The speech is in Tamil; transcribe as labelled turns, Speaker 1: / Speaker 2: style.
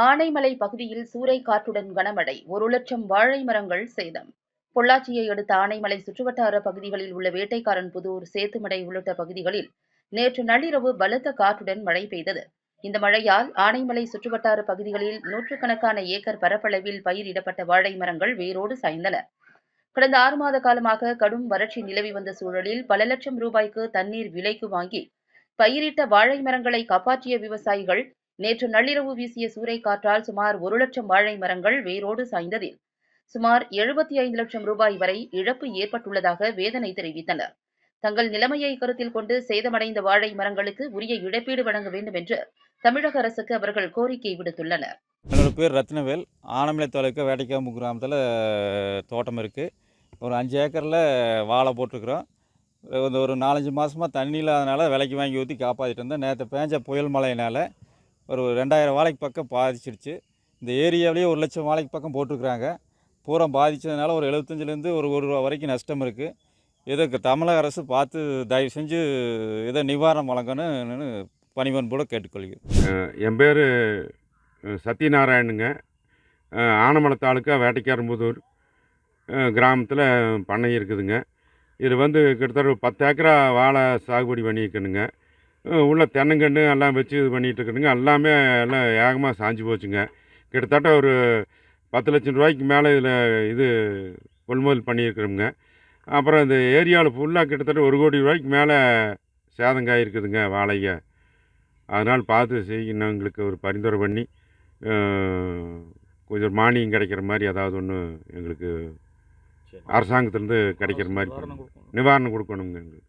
Speaker 1: ஆனைமலை பகுதியில் சூறைக்காற்றுடன் கனமழை ஒரு லட்சம் வாழை மரங்கள் சேதம். பொள்ளாச்சியை அடுத்த ஆனைமலை சுற்றுவட்டார பகுதிகளில் உள்ள வேட்டைக்காரன் புதூர் சேத்துமடை உள்ளிட்ட பகுதிகளில் நேற்று நள்ளிரவு பலத்த காற்றுடன் மழை பெய்தது. இந்த மழையால் ஆனைமலை சுற்றுவட்டார பகுதிகளில் நூற்றுக்கணக்கான ஏக்கர் பரப்பளவில் பயிரிடப்பட்ட வாழை மரங்கள் வேரோடு சாய்ந்தன. கடந்த ஆறு மாத காலமாக கடும் வறட்சி நிலவி வந்த சூழலில் பல லட்சம் ரூபாய்க்கு தண்ணீர் விலைக்கு வாங்கி பயிரிட்ட வாழை மரங்களை காப்பாற்றிய விவசாயிகள் நேற்று நள்ளிரவு வீசிய சூறைக்காற்றால் சுமார் ஒரு லட்சம் வாழை மரங்கள் வேரோடு சாய்ந்ததில். சுமார் எழுபத்தி ஐந்து லட்சம் ரூபாய் வரை இழப்பு ஏற்பட்டுள்ளதாக வேதனை தெரிவித்தனர். தங்கள் நிலைமையை கருத்தில் கொண்டு சேதமடைந்த வாழை மரங்களுக்கு உரிய இழப்பீடு வழங்க வேண்டும் என்று தமிழக அரசுக்கு அவர்கள் கோரிக்கை விடுத்துள்ளனர்.
Speaker 2: என்னோட பேர் ரத்னவேல். ஆனமலை தாலுக்கா வேட்டைக்காம்பு கிராமத்தில் தோட்டம் இருக்குது ஒரு அஞ்சு ஏக்கரில் வாழை போட்டிருக்கிறோம். இந்த ஒரு நாலஞ்சு மாதமாக தண்ணி இல்லாதனால விலைக்கு வாங்கி ஊற்றி காப்பாற்றிட்டு இருந்தேன் நேற்று பேஞ்ச புயல் மழையினால் ஒரு ரெண்டாயிரம் வாழைக்கு பக்கம் பாதிச்சிருச்சு. இந்த ஏரியாவிலேயே ஒரு லட்சம் வாழைக்கு பக்கம் போட்டிருக்கிறாங்க. பூரா பாதித்ததுனால ஒரு எழுபத்தஞ்சிலேருந்து ஒரு ஒரு ரூபா வரைக்கும் நஷ்டம் இருக்குது இதற்கு தமிழக அரசு பார்த்து தயவு செஞ்சு இதை நிவாரணம் வழங்கணும்னு பணிவன்போடு கேட்டுக்கொள்கிறேன்.
Speaker 3: என் பேர் சத்யநாராயணுங்க. அஹ் ஆனமலை தாலுக்கா வேட்டைக்காரம்புதூர் கிராமத்தில் பண்ணை இருக்குதுங்க. இது வந்து கிட்டத்தட்ட ஒரு பத்து ஏக்கரா வாழை சாகுபடி பண்ணியிருக்கணுங்க. உள்ள தென்னங்கன்று எல்லாம் வச்சு இது பண்ணிகிட்டு இருக்கணுங்க எல்லாமே எல்லாம் ஏகமாக சாஞ்சு போச்சுங்க. கிட்டத்தட்ட ஒரு பத்து லட்சம் ரூபாய்க்கு மேலே இதில் இது கொள்முதல் பண்ணியிருக்கிறோமுங்க. அப்புறம் இந்த ஏரியாவில் ஃபுல்லாக கிட்டத்தட்ட ஒரு கோடி ரூபாய்க்கு மேலே சேதங்காயிருக்குதுங்க வாழைங்க. அதனால் பார்த்து செய்யணும் எங்களுக்கு ஒரு பரிந்துரை பண்ணி கொஞ்சம் மானியம் கிடைக்கிற மாதிரி ஏதாவது ஒன்று எங்களுக்கு அரசாங்கத்திலேருந்து கிடைக்கிற மாதிரி. நிவாரணம் கொடுக்கணுங்க எங்களுக்கு.